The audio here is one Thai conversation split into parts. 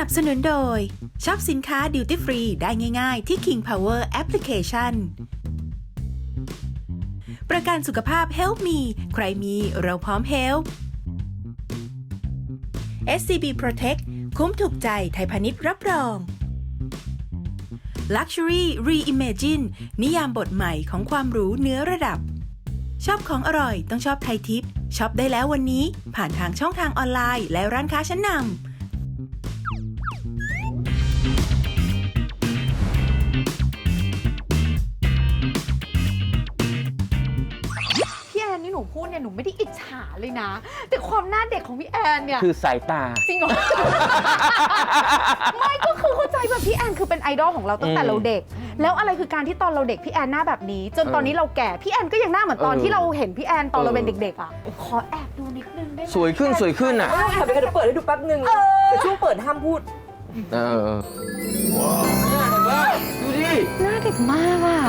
นับสนุนโดยช็อปสินค้าดิวตี้ฟรีได้ง่ายๆ ที่ King Power Application ประกันสุขภาพ Help Me ใครมีเราพร้อม Help SCB Protect คุ้มถูกใจไทยพาณิชย์รับรอง Luxury Reimagine นิยามบทใหม่ของความหรูเนื้อระดับ ชอบของอร่อยต้องชอบไทยทิปช็อปได้แล้ววันนี้ ผ่านทางช่องทางออนไลน์และร้านค้าชั้นนำ เนี่ยหนูไม่ได้อิจฉาเลยนะ แต่ความหน้าเด็กของพี่แอนเนี่ย คือสายตา จริงเหรอ ไม่ก็คือเข้าใจแบบพี่แอนคือเป็นไอดอลของเราตั้งแต่อืมเราเด็ก แล้วอะไรคือการที่ตอนเราเด็กพี่แอนหน้าแบบนี้ จนเออตอนนี้เราแก่พี่แอนก็ยังหน้าเหมือนตอนเออที่เราเห็นพี่แอนตอนเราเป็นเออ เด็กๆอะขอแอบดูนิดนึงได้ไหมสวยขึ้นสวยขึ้นอะไม่ค่ะเดี๋ยวเปิดให้ดูแป๊บนึงแต่ช่วงเปิดห้ามพูด เออว้าวดูดิ หน้าเด็กมากอะ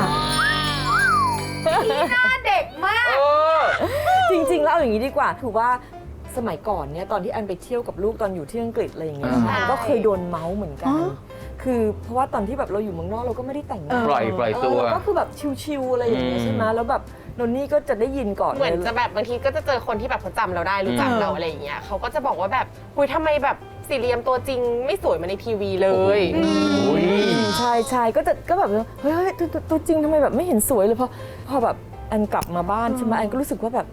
พี่หน้าเด็กมาก เออ จริง ๆ แล้วเอาอย่างนี้ดีกว่าคือว่าสมัยก่อนเนี่ยตอนที่อันไปเที่ยวกับลูกตอนอยู่ที่อังกฤษอะไรอย่างเงี้ยอ่าอันก็เคยโดนเมาส์เหมือนกันอ๋อคือเพราะว่าตอนที่แบบเราอยู่เมืองนอกเราก็ไม่ได้แต่งหน้าปล่อยปล่อยตัวเก็คือแบบชิวๆอะไรอย่างเงี้ยอืมใช่ไหมแล้วแบบนนนี่ก็จะได้ยินก่อนเหมือนลยจะแบบบางทีก็จะเจอคนที่แบบเขาจำเราได้รู้จักอืมเราอะไรอย่างเงี้ยเขาก็จะบอกว่าแบบคุยทำไมแบบสี่เหลี่ยมตัวจริงไม่สวยเหมาในทีวีเลยโอ้ยใช่ใช่ก็จะก็แบบเฮ้ยเฮ้ยตัวตัวตัวจริงทำไมแบบไม่เห็นสวยเลยพอพอแบบแอนกลับมาบ้านใช่ไหมแอนก็รู้สึกว่าแบบ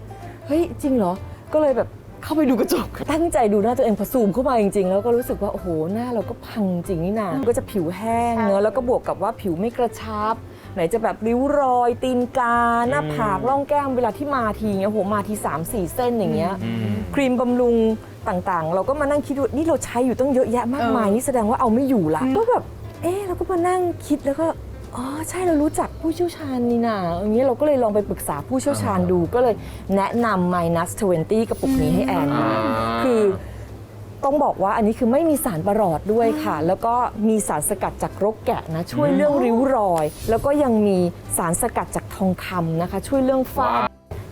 เฮ้ยจริงเหรอ ก็เลยแบบเข้าไปดูกระจก ตั้งใจดูหน้าตัวเองพอซูมเข้ามาจริงๆ แล้วก็รู้สึกว่า โอ้โห หน้าเราก็พังจริงนี่นาก็จะผิวแห้งเนอะแล้วก็บวกกับว่าผิวไม่กระชับ ไหนจะแบบริ้วรอยตีนกา หน้าผากร่องแก้มเวลาที่มาทีเงี้ยโอ้โหมาที 3 4 เส้นอย่างเงี้ยอืมครีมบำรุงต่างๆ เราก็มานั่งคิดว่านี่เราใช้อยู่ต้องเยอะแยะมากมายนี่แสดงว่าเอาไม่อยู่ละก็แบบเอ๊ะเราก็มานั่งคิดแล้วก็ อ๋อใช่เรารู้จักผู้เชี่ยวชาญนี่นาอย่างเงี้ยเราก็เลยลองไปปรึกษาผู้เชี่ยวชาญดูก็เลยแนะนำ minus 20 กระปุกนี้ให้แอนอ่า คือต้องบอกว่าอันนี้คือไม่มีสารประหลอดด้วยค่ะ แล้วก็มีสารสกัดจากรกแกะนะช่วยเรื่องริ้วรอย แล้วก็ยังมีสารสกัดจากทองคำนะคะ ช่วยเรื่องฝ้า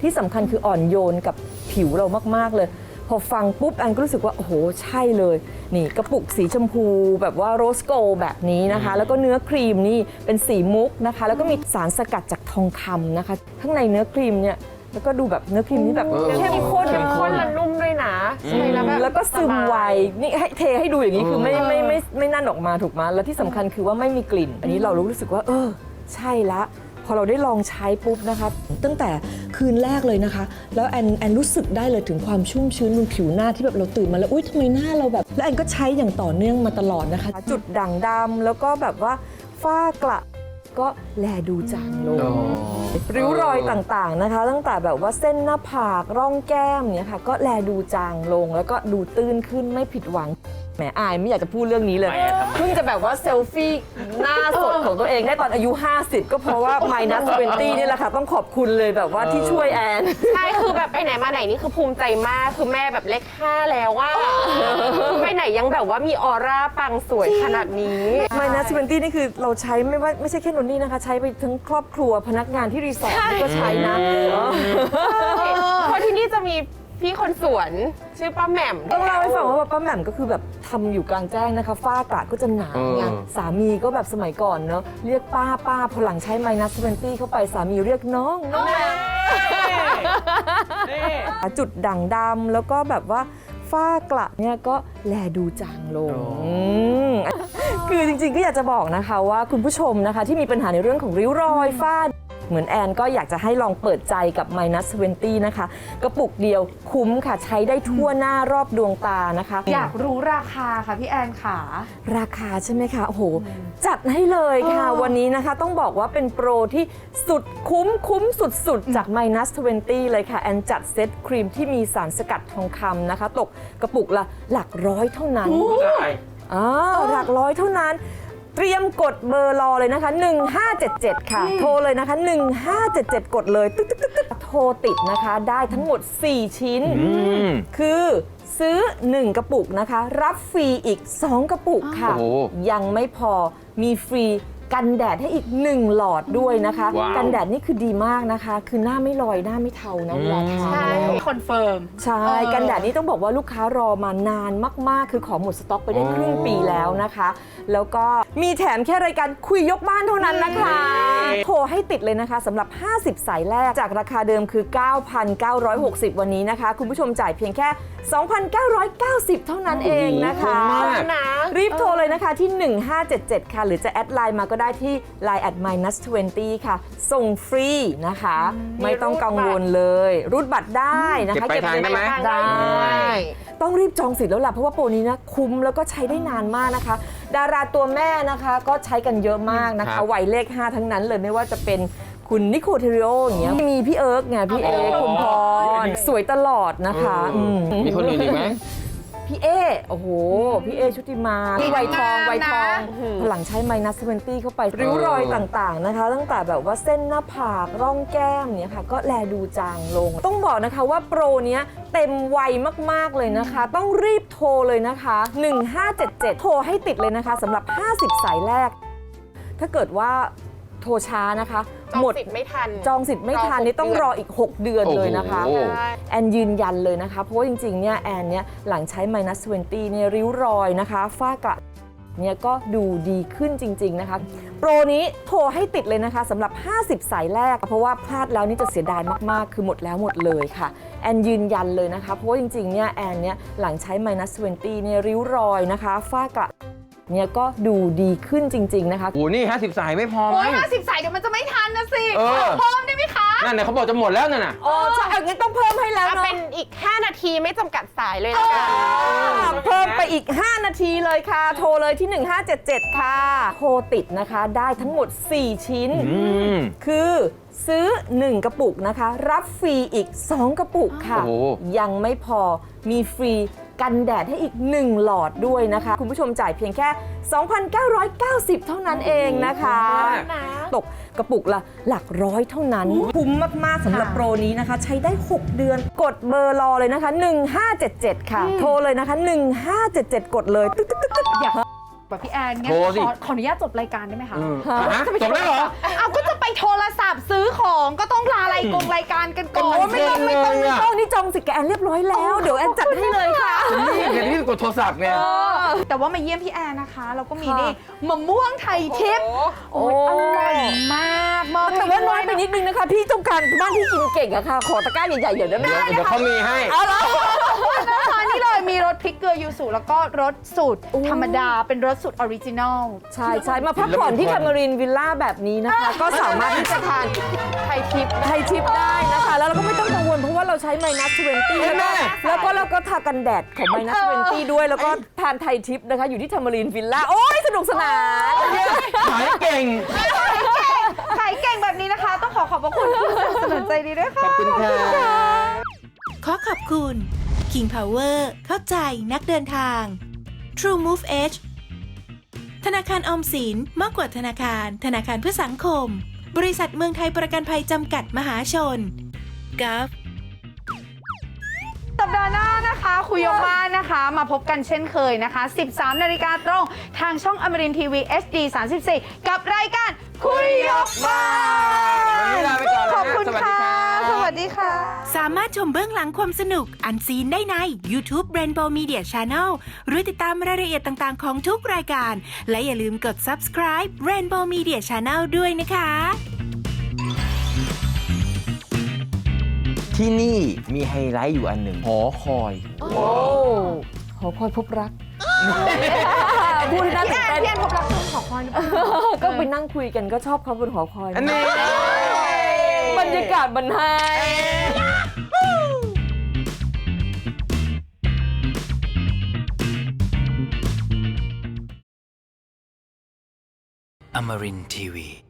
ที่สำคัญคืออ่อนโยนกับผิวเรามาก ๆ เลย พอฟังปุ๊บแอนก็รู้สึกว่า โอ้โห ใช่เลย นี่กระปุกสีชมพูแบบว่าโรสโกแบบนี้นะคะ แล้วก็เนื้อครีมนี่เป็นสีมุกนะคะ แล้วก็มีสารสกัดจากทองคำนะคะ ข้างในเนื้อครีมเนี่ยแล้วก็ดูแบบเนื้อครีมนี่แบบเออเข้มข้นเข้มข้คนนละนุ่มด้วยนะใช่แล้วแบบแล้วก็ซึมไวนี่ให้เทให้ดูอย่างนี้คือไม่เออไม่ไม่ไม่ไม่นั่นออกมาถูกไหมแล้วที่สำคัญคือว่าไม่มีกลิ่น อันนี้เรารู้สึกว่า เออ ใช่ละพ อเราได้ลองใช้ปุ๊บนะคะ ตั้งแต่คืนแรกเลยนะคะ แล้วแอนแอนรู้สึกได้เลยถึงความชุ่มชื้นบนผิวหน้าที่แบบเราตื่นมาแล้วอุ้ยทำไมหน้าเราแบบ แล้วแอนก็ใช้อย่างต่อเนื่องมาตลอดนะคะ จุดด่างดำแล้วก็แบบว่าฝ้ากระ ก็แลดูจางลงอ๋อริ้วรอยต่างๆนะคะ ตั้งแต่แบบว่าเส้นหน้าผากร่องแก้มเนี่ยค่ะ ก็แลดูจางลงแล้วก็ดูตื้นขึ้นไม่ผิดหวังแหมอายไม่อยากจะพูดเรื่องนี้เลยทำไมอะทำไมเพิ่งจะแบบว่าเซลฟี่หน้าสดของตัวเองได้ตอนอายุ 50 ก็เพราะว่า minus 20นี่แหละค่ะ ต้องขอบคุณเลยแบบว่าที่ช่วยแอนใช่คือแบบไปไหนมาไหนนี่คือภูมิใจมากคือแม่แบบเลขห้าแล้วว่าไปไหนยังแบบว่ามีออร่าปังสวยขนาดนี้ minus 20นี่คือเราใช้ไม่ว่าไม่ใช่แค่นนนี่นะคะ ใช้ไปทั้งครอบครัวพนักงานที่รีสอร์ทก็ใช้นะเพราะที่นี่จะมีพี่คนสวนชื่อป้าแหม่มต้องเล่าให้ฟังว่าป้าแหม่มก็คือแบบทำอยู่กลางแจ้งนะคะฝ้ากระก็จะหนาไงเออสามีก็แบบสมัยก่อนเนอะเรียกป้าป้าพอหลังใช้ minus 20เข้าไปสามีเรียกน้องน้องแหม่มจุดด่างดำแล้วก็แบบว่า ฝ้ากระเนี่ยก็แลดูจางลงอ๋ออืมคือจริงๆก็อยากจะบอกนะคะว่าคุณผู้ชมนะคะที่มีปัญหาในเรื่องของริ้วรอยฝ้า เหมือนแอนก็อยากจะให้ลองเปิดใจกับ minus 20 นะคะ กระปุกเดียวคุ้มค่ะ ใช้ได้ทั่วหน้ารอบดวงตานะคะ อยากรู้ราคาค่ะพี่แอนค่ะ ราคาใช่ไหมคะ โอ้โห จัดให้เลยค่ะ เออ วันนี้นะคะต้องบอกว่าเป็นโปรที่สุดคุ้มคุ้มสุด ๆ จาก minus 20 เลยค่ะ แอนจัดเซตครีมที่มีสารสกัดทองคำนะคะ ตกกระปุกละหลักร้อยเท่านั้นอ่าหลักร้อยเท่านั้น เตรียมกดเบอร์รอเลยนะคะ 1577 ค่ะ โทรเลยนะคะ 1577 กดเลยตึ๊กตึ๊กตึ๊กตึ๊กโทรติดนะคะได้ทั้งหมด 4 ชิ้นอืมคือซื้อ 1 กระปุกนะคะ รับฟรีอีก 2 กระปุกค่ะ โอ้โหยังไม่พอมีฟรีกันแดดให้อีก 1 หลอดด้วยนะคะ ว้าว กันแดดนี่คือดีมากนะคะ คือหน้าไม่ลอยหน้าไม่เทานะเวลาทาใช่ แล้ว คอนเฟิร์ม ใช่กันแดดนี่ต้องบอกว่าลูกค้ารอมานานมาก ๆ คือของหมดสต็อกไปได้ครึ่งปีแล้วนะคะ แล้วก็มีแถมแค่รายการคุยยกบ้านเท่านั้นนะคะ โทรให้ติดเลยนะคะสำหรับ 50 สายแรกจากราคาเดิมคือ 9,960 วันนี้นะคะ คุณผู้ชมจ่ายเพียงแค่ 2,990 เท่านั้นเองนะคะคุ้มมากนะรีบโทรเลยนะคะที่ 1577 ค่ะ หรือจะแอดไลน์มาก็ได้ที่ Line at minus 20 ค่ะ ส่งฟรีนะคะ ไม่ต้องกังวลเลย รูดบัตรได้นะคะ เก็บปลายทางได้ไหมได้ได้ ต้องรีบจองสิทธิ์แล้วล่ะ เพราะว่าโปรนี้นะ คุ้มแล้วก็ใช้ได้นานมากนะคะ ดาราตัวแม่นะคะก็ใช้กันเยอะมากนะครัคะบ วัยเลข 5 ทั้งนั้นเลยไม่ว่าจะเป็นคุณนิโคเทริโออย่างเงี้ยมีพี่เอิร์กไงพี่เอิร์กอ๋อคุณพรสวยตลอดนะคะมมีคนอื่นอีกไหม พี่เอโอ้โห พี่เอชุติมาพี่ไวทองไวทองหลังใช้ไมนัสเวนตี้เข้าไปริ้วรอยต่างๆนะคะ ตั้งแต่แบบว่าเส้นหน้าผากร่องแก้มเนี่ยค่ะ ก็แลดูจางลง ต้องบอกนะคะว่าโปรเนี้ยเต็มวัยมากๆเลยนะคะ ต้องรีบโทรเลยนะคะ 1577 โทรให้ติดเลยนะคะสำหรับ 50 สายแรก ถ้าเกิดว่า โทรช้านะคะ จองหมดสิทธิ์ไม่ทัน จองสิทธิ์ไม่ทันรอหกนี่ต้องเดือนรออีก 6 เดือนเลยนะคะ โอ้โหแอนยืนยันเลยนะคะ เพราะว่าจริงๆเนี่ยแอนเนี่ยหลังใช้ minus 20เนี่ยริ้วรอยนะคะฝ้ากระเนี่ยก็ดูดีขึ้นจริง ๆนะคะ โปรนี้โทรให้ติดเลยนะคะสำหรับ 50 สายแรก เพราะว่าพลาดแล้วนี่จะเสียดายมากๆ คือหมดแล้วหมดเลยค่ะ แอนยืนยันเลยนะคะ เพราะว่าจริงๆเนี่ยแอนเนี่ยหลังใช้ minus 20เนี่ยริ้วรอยนะคะฝ้ากระ เนี่ยก็ดูดีขึ้นจริง ๆ นะคะ โอ้นี่50สายไม่พอโอ้มั้ยงห้าสิบสายเดี๋ยวมันจะไม่ทันนะสิเออ เพิ่มได้ไหมคะนั่นน่ะเขาบอกจะหมดแล้วนั่นน่ะอ๋อใช่เอางั้นต้องเพิ่มให้แล้วเอาเนาะเป็นอีก 5 นาทีไม่จำกัดสายเลยละกันเพิ่มไปอีก 5 นาทีเลยค่ะ โทรเลยที่ 1577 ค่ะ โทรติดนะคะได้ทั้งหมด 4 ชิ้น อืม คือซื้อ 1 กระปุกนะคะ รับฟรีอีก 2 กระปุกค่ะ โอ้โห ยังไม่พอมีฟรี กันแดดให้อีก 1 หลอดด้วยนะคะ คุณผู้ชมจ่ายเพียงแค่ 2,990 เท่านั้นเองนะคะ ตกกระปุกละหลักร้อยเท่านั้น คุ้มมาก ๆสำหรับโปรนี้นะคะ ใช้ได้ 6 เดือนกดเบอร์รอเลยนะคะ 1577 ค่ะ โทรเลยนะคะ 1577 กดเลยตึ๊กตึ๊กตึ๊กตึ๊กอยากแบบพี่แอนงั้นโทรสิ ขอขออนุญาตจบรายการได้ไหมคะอืมอะฮะจบแล้วเหรอ เอาก็จะไปโทรศัพท์ซื้อของก็ต้องลารายกงรายการกันก่อน โอ้ไม่ต้องไม่ต้องไม่ต้อง นี่จองสิทธิ์กับแอนเรียบร้อยแล้ว เดี๋ยวแอนจัดให้เลยค่ะ นี่เดี๋ยวนี้กดโทรศัพท์ไง แต่ว่ามาเยี่ยมพี่แอนนะคะแล้วก็มีค่ะนี่มะม่วงไทยทิพย์โอ้ยอร่อยมากมอบแต่ให้ว่าน้อยด้ไปนิดนึงนะคะ พี่ต้องการบ้านที่กินเก่งอะค่ะ ขอตะกร้าใหญ่ๆเดี๋ยวได้ไหมเดี๋ยวเดี๋ยวเขามีให้ เอาละนะคะนี่เล ยมีรสพริกเกลือยูสุแล้วก็รสสูตรธรรมดาเป็นรสสูตรออริจินอล ใช่ใช่มาพักผ่อนที่คามารินวิลล่าแบบนี้นะคะ ก็สามารถที่จะทานไทยทิปไทยทิปได้นะคะ แล้วเราก็ไม่ต้องกังวลเพราะว่าเราใช้ไมนัส20เห็นไหมแล้วก็แล้วก็ทากันแดดของไมนัส20ด้วย แล้วก็ทานไทยทิปนะคะ อยู่ที่ทามารินวิลล่าโอ้ยสนุกสนานขายเก่งขายเก่งแบบนี้นะคะ ต้องขอขอบพระคุณผู้สนับสนุนใจดีด้วยขค่ะอบคุณค่ะขอขอบคุณ King Power เข้าใจนักเดินทาง True Move Edge ธนาคารออมสินมากกว่าธนาคาร ธนาคารเพื่อสังคม บริษัทเมืองไทยประกันภัยจำกัดมหาชนกัฟสัปดาห์หน้า นะคะคุยยกบ้านนะคะ มาพบกันเช่นเคยนะคะ 13 นาฬิกาตรงทางช่องอมรินทีวี HD 34 กับรายการคุยยกบ้านวันนี้ลาไปก่อนเลยนะขอบคุณสวัสดีค่ะครับสวัสดีค่ะ สามารถชมเบื้องหลังความสนุกอันซีนได้ใน YouTube Rainbow Media Channel หรือติดตามรายละเอียดต่างๆของทุกรายการ และอย่าลืมกด subscribe Rainbow Media Channel ด้วยนะคะ ที่นี่มีไฮไลท์อยู่อันหนึ่งหอคอย โอ้ขอคอยพบรักพูดให้น่าตื่นเต้นพี่แอนพบรักคุณขอคอยหรือเปล่าก็ไปนั่งคุยกันก็ชอบเขาบนหอคอยอันนี้บรรยากาศบันไฮ Amarin Tiwi.